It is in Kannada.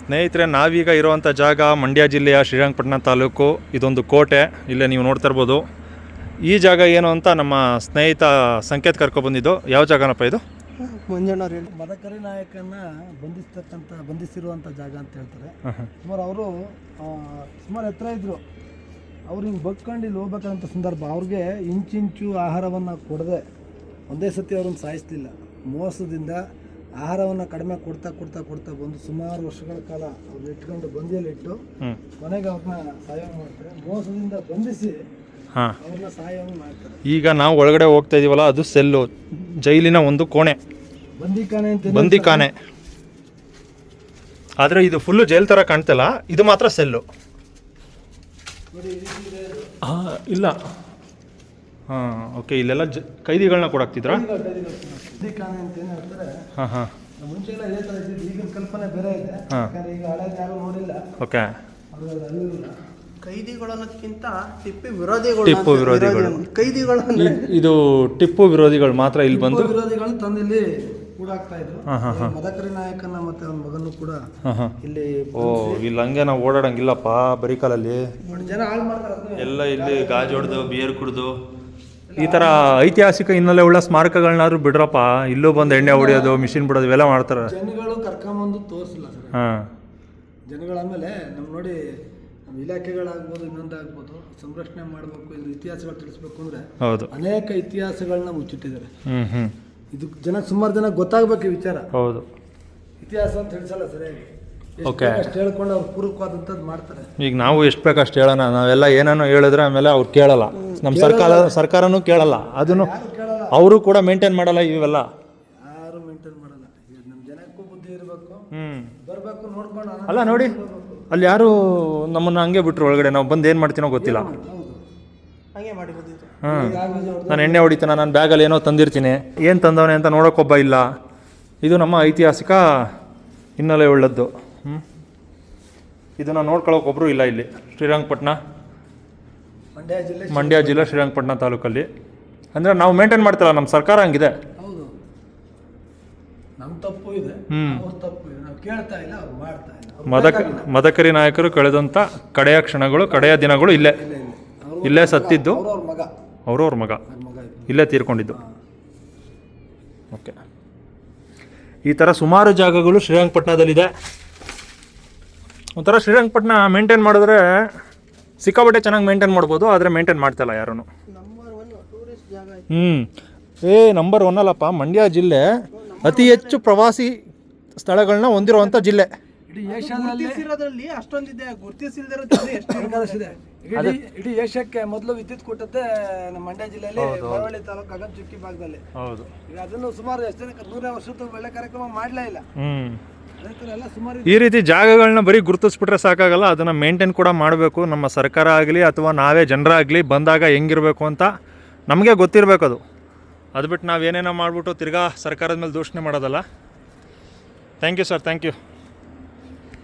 ಸ್ನೇಹಿತರೆ ನಾವೀಗ ಇರುವಂಥ ಜಾಗ ಮಂಡ್ಯ ಜಿಲ್ಲೆಯ ಶ್ರೀರಂಗಪಟ್ಟಣ ತಾಲೂಕು. ಇದೊಂದು ಕೋಟೆ ಇಲ್ಲೇ ನೀವು ನೋಡ್ತಾ ಇರ್ಬೋದು. ಈ ಜಾಗ ಏನು ಅಂತ ನಮ್ಮ ಸ್ನೇಹಿತ ಸಂಕೇತ್ ಕರ್ಕೊಬಂದಿದ್ದು ಯಾವ ಜಾಗನಪ್ಪ ಇದು? ಮಂಜಣ್ಣವ್ರು ಹೇಳಿ ಮದಕರಿ ನಾಯಕನ ಬಂಧಿಸ್ತಕ್ಕಂಥ ಬಂಧಿಸಿರುವಂಥ ಜಾಗ ಅಂತ ಹೇಳ್ತಾರೆ. ಸುಮಾರು ಅವರು ಸುಮಾರು ಎತ್ತರ ಇದ್ದರು ಅವ್ರು ಹಿಂಗೆ ಬಗ್ಕೊಂಡು ಇಲ್ಲಿ ಹೋಗ್ಬೇಕಾದಂಥ ಸಂದರ್ಭ. ಅವ್ರಿಗೆ ಇಂಚಿಂಚು ಆಹಾರವನ್ನು ಕೊಡದೆ ಒಂದೇ ಸತಿ ಅವ್ರನ್ನ ಸಾಯಿಸ್ಲಿಲ್ಲ. ಮೋಸದಿಂದ ಆಹಾರವನ್ನು ಕಡಿಮೆ ಕೊಡ್ತಾ ಕೊಡ್ತಾ ಕೊಡ್ತಾ ಬಂದು ಸುಮಾರು ವರ್ಷಗಳ ಕಾಲ ಅವ್ರು ಇಟ್ಕೊಂಡು ಬಂದಿಯಲ್ಲಿ ಇಟ್ಟು ಹ್ಞೂ ಕೊನೆಗೆ ಅವ್ರನ್ನ ಸಹಾಯ ಮಾಡ್ತಾರೆ. ಮೋಸದಿಂದ ಬಂಧಿಸಿ ಹಾಂ. ಅವ್ರನ್ನ ಸಾಯ ಮಾಡ್ತಾರೆ. ಈಗ ನಾವು ಒಳಗಡೆ ಹೋಗ್ತಾ ಇದೀವಲ್ಲ ಅದು ಸೆಲ್ಲು. ಜೈಲಿನ ಒಂದು ಕೋಣೆ. ಬಂದಿಖಾನೆ ಅಂತ ಬಂದಿಖಾನೆ ಆದರೆ ಇದು ಫುಲ್ಲು ಜೈಲ್ ಥರ ಕಾಣ್ತಲ್ಲ ಇದು ಮಾತ್ರ ಸೆಲ್ಲು. ನೋಡಿ ಈ ಇದೆ ಇದು. ಹಾಂ ಇಲ್ಲ. ಹಾಂ ಓಕೆ ಇಲ್ಲೆಲ್ಲ ಜ ಕೈದಿಗಳನ್ನ ಕೊಡಾಕ್ತಿದ್ರಾ? ಬಂದಿಖಾನೆ ಅಂತ ಏನು ಹೇಳ್ತಾರೆ ಹಾಂ ಹಾಂ. ಮುಂಚೆ ಎಲ್ಲ ಇದೇ ಥರ ಇದ್ದಿದ್ದು ಈಗಿನ ಕಲ್ಪನೆ ಬೇರೆ ಇದೆ. ಹಾ. ಯಾಕಂದ್ರೆ ಈಗ ಹಳೆ ಯಾರು ನೋಡಿಲ್ಲ. ಓಕೆ ಅವ್ರಿಗೆ ಅದು ಅರಿವಿಲ್ಲ ಕೈದಿಗಳು ಅನ್ನೋದಕ್ಕಿಂತ ಟಿಪ್ಪು ವಿರೋಧಿಗಳು ಟಿಪ್ಪು ಅಂತ- ವಿರೋಧಿಗಳು. ವಿರೋಧಿ- ಕೈದಿಗಳು ಅಂದ್ರೆ ಇದು ಟಿಪ್ಪು ವಿರೋಧಿಗಳು ಮಾತ್ರ ಇಲ್ಲಿ ಬಂದು? ಟಿಪ್ಪು ವಿರೋಧಿಗಳು ತಂದಿಲ್ಲಿ ಕೂಡಾಕ್ತಾ ಇದ್ರು. ಹಾ, ಹಾ, ಹಾ. ಮದಕರಿ ನಾಯಕನ ಮತ್ತೆ ಅವನ ಮಗನು ಕೂಡ ಹಾಂ ಹಾಂ. ಇಲ್ಲಿ ಓ ಇಲ್ಲಿ ಹಂಗೆ ನಾವು ಓಡಾಡಂಗಿಲ್ಲಪ್ಪ ಬರಿಕಾಲಲ್ಲಿ ನೋಡಿ ಜನ ಹಾಳು ಮಾಡ್ತಾರೆ ಅದನ್ನ. ಎಲ್ಲ ಇಲ್ಲಿ ಗಾಜು ಹೊಡೆದು ಬಿಯರ್ ಕುಡಿದು. ಈ ಥರ ಐತಿಹಾಸಿಕ ಹಿನ್ನೆಲೆ ಉಳ್ಳ ಸ್ಮಾರಕಗಳನ್ನಾದ್ರೂ ಬಿಡ್ರಪ್ಪ. ಇಲ್ಲೂ ಬಂದು ಎಣ್ಣೆ ಹೊಡಿಯೋದು ಮಿಷಿನ್ ಬಿಡೋದು ಇವೆಲ್ಲ ಮಾಡ್ತಾರೆ. ಜನಗಳು ಕರ್ಕೊಂಬಂದು ತೋರಿಸಿಲ್ಲ ಸರ್. ಹಾಂ. ಜನಗಳಾದಮೇಲೆ ನಮ್ಮ ನೋಡಿ ನಮ್ಮ ಇಲಾಖೆಗಳಾಗ್ಬೋದು ಇನ್ನೊಂದಾಗ್ಬೋದು ಸಂರಕ್ಷಣೆ ಮಾಡಬೇಕು ಇದ್ರ ಇತಿಹಾಸಗಳು ತಿಳಿಸ್ಬೇಕು ಅಂದ್ರೆ ಹೌದು. ಅನೇಕ ಇತಿಹಾಸಗಳನ್ನ ಮುಚ್ಚಿಟ್ಟಿದ್ದಾರೆ. ಹ್ಞೂ ಹ್ಞೂ ಇದು ಜನ ಸುಮಾರು ಜನ ಗೊತ್ತಾಗಬೇಕು ಈ ವಿಚಾರ. ಹೌದು. ಇತಿಹಾಸ ಅಂತ ತಿಳಿಸಲ್ಲ ಸರಿಯಾಗಿ. ಬೇಕೋ ಅಷ್ಟು ಹೇಳ್ಕೊಂಡು ಅವ್ರು ಪೂರಕವಾದಂಥದ್ದು ಮಾಡ್ತಾರೆ. ಈಗ ನಾವು ಎಷ್ಟು ಬೇಕಷ್ಟು ಹೇಳೋಣ ನಾವೆಲ್ಲ ಏನೇನೋ ಹೇಳಿದ್ರೆ ಆಮೇಲೆ ಅವ್ರು ಕೇಳಲ್ಲ. ನಮ್ಮ ಸರ್ಕಾರ ಸರ್ಕಾರನೂ ಕೇಳಲ್ಲ. ಅದನ್ನು ಅವರು ಕೂಡ ಮೇಂಟೈನ್ ಮಾಡಲ್ಲ ಇವೆಲ್ಲ. ಯಾರು ಮೇಂಟೈನ್ ಮಾಡಲ್ಲ. ಈಗ ನಮ್ಮ ಜನಕ್ಕೂ ಬುದ್ಧಿ ಇರಬೇಕು. ಹ್ಞೂ ಬರಬೇಕು ನೋಡ್ಕೊಂಡು ಅಲ್ಲ ನೋಡಿ. ಅಲ್ಲಿ ಯಾರು ನಮ್ಮನ್ನು ಹಂಗೆ ಬಿಟ್ರು ಒಳಗಡೆ ನಾವು ಬಂದು ಏನು ಮಾಡ್ತೀನೋ ಗೊತ್ತಿಲ್ಲ. ಹಾಗೆ ಹಂಗೆ ಮಾಡಿರೋದು ಇದು ಹಾಂ. ಈಗ ಆಗಿದೆ ಅವ್ರ್ದು. ನಾನು ಎಣ್ಣೆ ಹೊಡಿತೀನ ನಾನು ಬ್ಯಾಗಲ್ಲಿ ಏನೋ ತಂದಿರ್ತೀನಿ. ಏನು ತಂದವನೇ ಅಂತ ನೋಡೋಕ್ಕೊಬ್ಬ ಇಲ್ಲ. ಇದು ನಮ್ಮ ಐತಿಹಾಸಿಕ ಹಿನ್ನೆಲೆ ಉಳ್ಳದ್ದು ಹ್ಞೂ ಇದನ್ನು ನೋಡ್ಕೊಳ್ಳೋಕೆ ಒಬ್ಬರು ಇಲ್ಲ ಇಲ್ಲಿ. ಶ್ರೀರಂಗಪಟ್ಟಣ ಮಂಡ್ಯ ಜಿಲ್ಲೆ ಮಂಡ್ಯ ಜಿಲ್ಲೆ ಶ್ರೀರಂಗಪಟ್ಟಣ ತಾಲೂಕಲ್ಲಿ. ಅಂದರೆ ನಾವು ಮೇಂಟೈನ್ ಮಾಡ್ತಿಲ್ಲ ನಮ್ಮ ಸರ್ಕಾರ ಹಂಗಿದೆ. ಹೌದು. ನಮ್ಮ ತಪ್ಪು ಇದೆ ಹ್ಮ್. ಅವ್ರ ತಪ್ಪು ಇದೆ. ನಾವು ಕೇಳ್ತಾ ಇಲ್ಲ ಅವ್ರು ಮಾಡ್ತಾ ಇಲ್ಲ. ಅವ್ರು ಮದಕ ಮದಕರಿ ನಾಯಕರು ಕಳೆದಂಥ ಕಡೆಯ ಕ್ಷಣಗಳು ಕಡೆಯ ದಿನಗಳು ಇಲ್ಲೇ. ಇಲ್ಲ ಸತ್ತಿದ್ದು ಅವ್ರ ಅವ್ರ ಮಗ ಅವರು ಮಗ. ಅವ್ರ ಮಗ ಇದು ಇಲ್ಲೇ ತೀರ್ಕೊಂಡಿದ್ದು. ಓಕೆ. ಈ ಥರ ಸುಮಾರು ಜಾಗಗಳು ಶ್ರೀರಂಗಪಟ್ಟಣದಲ್ಲಿದೆ ಒಂಥರ ಶ್ರೀರಂಗಪಟ್ಟಣ ಮೇಂಟೈನ್ ಮಾಡಿದ್ರೆ ಸಿಕ್ಕಾಪಟ್ಟೆ ಚೆನ್ನಾಗಿ ಮೇಂಟೈನ್ ಮಾಡ್ಬೋದು ಆದರೆ ಮೇಂಟೈನ್ ಮಾಡ್ತಾಯಿಲ್ಲ ಯಾರೂ ನಂಬರ್ ಒನ್ ಟೂರಿಸ್ಟ್ ಜಾಗ ಇದು. ಹ್ಞೂ ಏ ನಂಬರ್ ಒನ್ ಅಲ್ಲಪ್ಪ ಮಂಡ್ಯ ಜಿಲ್ಲೆ ಅತಿ ಹೆಚ್ಚು ಪ್ರವಾಸಿ ಸ್ಥಳಗಳನ್ನ ಹೊಂದಿರುವಂಥ ಜಿಲ್ಲೆ. ಇಡೀ ಏಷ್ಯಾದಲ್ಲಿ ಗುರ್ತಿಸಿರೋದ್ರಲ್ಲಿ ಅಷ್ಟೊಂದಿದೆ ಗುರ್ತಿಸಿಲ್ದಿರೋದು ಎಷ್ಟು ಬೇಕಾದಷ್ಟಿದೆ ಇಡೀ ಇಡೀ ಏಷ್ಯಾಕ್ಕೆ ಮೊದಲು ವಿದ್ಯುತ್ ಕೊಟ್ಟದ್ದೇ ನಮ್ಮ ಮಂಡ್ಯ ಜಿಲ್ಲೆಯಲ್ಲಿ ಮಳವಳ್ಳಿ ತಾಲೂಕು ಅಗನ್ ಚುಕ್ಕಿ ಭಾಗದಲ್ಲಿ. ಹೌದು. ಈಗ ಅದನ್ನು ಸುಮಾರು ಎಷ್ಟು ನೂರ ನೂರೇ ವರ್ಷದ ಒಳ್ಳೆ ಕಾರ್ಯಕ್ರಮ ಮಾಡಲೇ ಇಲ್ಲ. ಈ ರೀತಿ ಜಾಗಗಳನ್ನ ಬರೀ ಗುರುತಿಸ್ಬಿಟ್ರೆ ಸಾಕಾಗಲ್ಲ, ಅದನ್ನು ಮೇಂಟೈನ್ ಕೂಡ ಮಾಡಬೇಕು. ನಮ್ಮ ಸರ್ಕಾರ ಆಗಲಿ ಅಥವಾ ನಾವೇ ಜನರಾಗಲಿ ಬಂದಾಗ ಹೆಂಗಿರಬೇಕು ಅಂತ ನಮಗೆ ಗೊತ್ತಿರಬೇಕು ಅದು. ಅದು ಬಿಟ್ಟು ನಾವೇನೇನೋ ಮಾಡಿಬಿಟ್ಟು ತಿರ್ಗಾ ಸರ್ಕಾರದ ಮೇಲೆ ದೂಷಣೆ ಮಾಡೋದಲ್ಲ. Thank you sir thank you